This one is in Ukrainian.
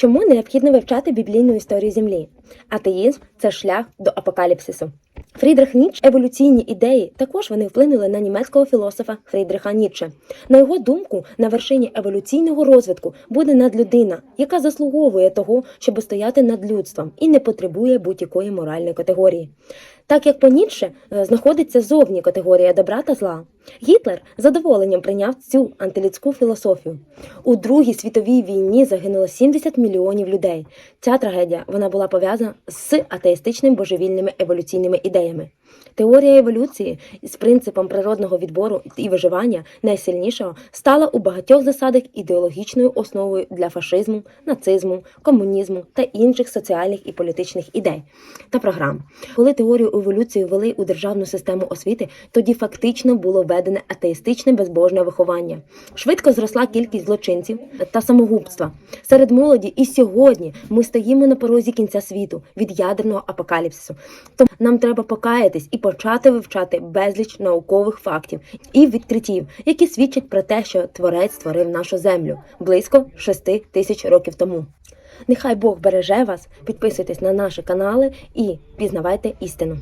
Чому необхідно вивчати біблійну історію Землі? Атеїзм це шлях до апокаліпсису. Фрідрих Ніч еволюційні ідеї також вони вплинули на німецького філософа Фрідриха Ніцше. На його думку, на вершині еволюційного розвитку буде надлюдина, яка заслуговує того, щоб стояти над людством і не потребує будь-якої моральної категорії. Так як по Ніцше е, знаходиться зовні категорія добра та зла. Гітлер задоволенням прийняв цю антилюдську філософію. У Другій світовій війні загинуло 70 мільйонів людей. Ця трагедія вона була пов'язана з атеїстичними божевільними еволюційними ідеями. Теорія еволюції з принципом природного відбору і виживання найсильнішого стала у багатьох засадах ідеологічною основою для фашизму, нацизму, комунізму та інших соціальних і політичних ідей та програм. Коли теорію еволюції ввели у державну систему освіти, тоді фактично було введене атеїстичне безбожне виховання. Швидко зросла кількість злочинців та самогубства серед молоді. І сьогодні ми стоїмо на порозі кінця світу від ядерного апокаліпсису. Тому нам треба покаятись і почати вивчати безліч наукових фактів і відкриттів, які свідчать про те, що творець створив нашу землю близько 6 тисяч років тому. Нехай Бог береже вас, підписуйтесь на наші канали і пізнавайте істину.